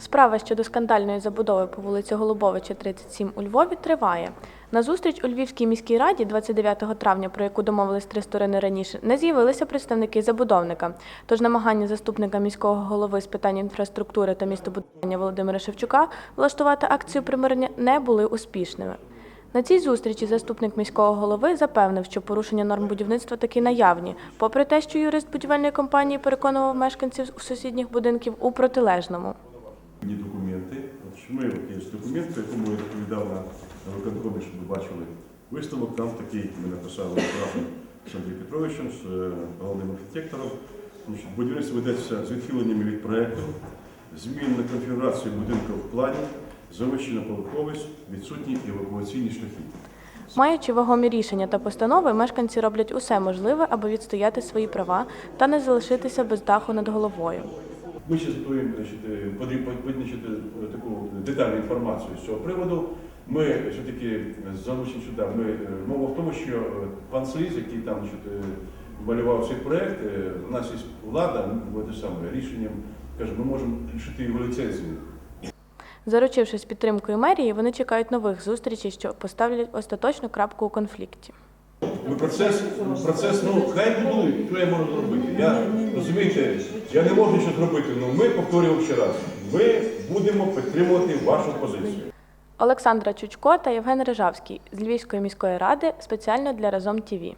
Справа щодо скандальної забудови по вулиці Голубовича, 37 у Львові триває. На зустріч у Львівській міській раді 29 травня, про яку домовились три сторони раніше, не з'явилися представники забудовника. Тож намагання заступника міського голови з питань інфраструктури та містобудування Володимира Шевчука влаштувати акцію примирення не були успішними. На цій зустрічі заступник міського голови запевнив, що порушення норм будівництва таки наявні, попри те, що юрист будівельної компанії переконував мешканців сусідніх будинків у протилежному. Ні документи. От ми є документ, по якому я доповідав на виконкомі, щоб ви бачили висновок. Там такий ми написали з Андрієм Петровичем, з е, головним архітектором. Будівництво ведеться з відхиленнями від проекту, змін на конфігурацію будинку в плані, завищена поверховість, відсутні евакуаційні шляхи. Маючи вагомі рішення та постанови, мешканці роблять усе можливе, аби відстояти свої права та не залишитися без даху над головою. Ми ще готуємо е, е, таку детальну інформацію з цього приводу. Ми все-таки залучені сюди. Ми, е, мова в тому, що е, пан Соїз, який там значить, е, малював цей проект, е, у нас є влада, ну, те саме рішенням, каже, ми можемо лишити його ліцензію. Заручившись підтримкою мерії, вони чекають нових зустрічей, що поставлять остаточну крапку у конфлікті. Ми процес, процес, ну хай будують, що я можу зробити. Я розумієте, я не можу нічого зробити. Ну ми повторюємо ще раз. Ми будемо підтримувати вашу позицію. Олександра Чучко та Євген Рижавський з Львівської міської ради спеціально для Разом ТІВІ.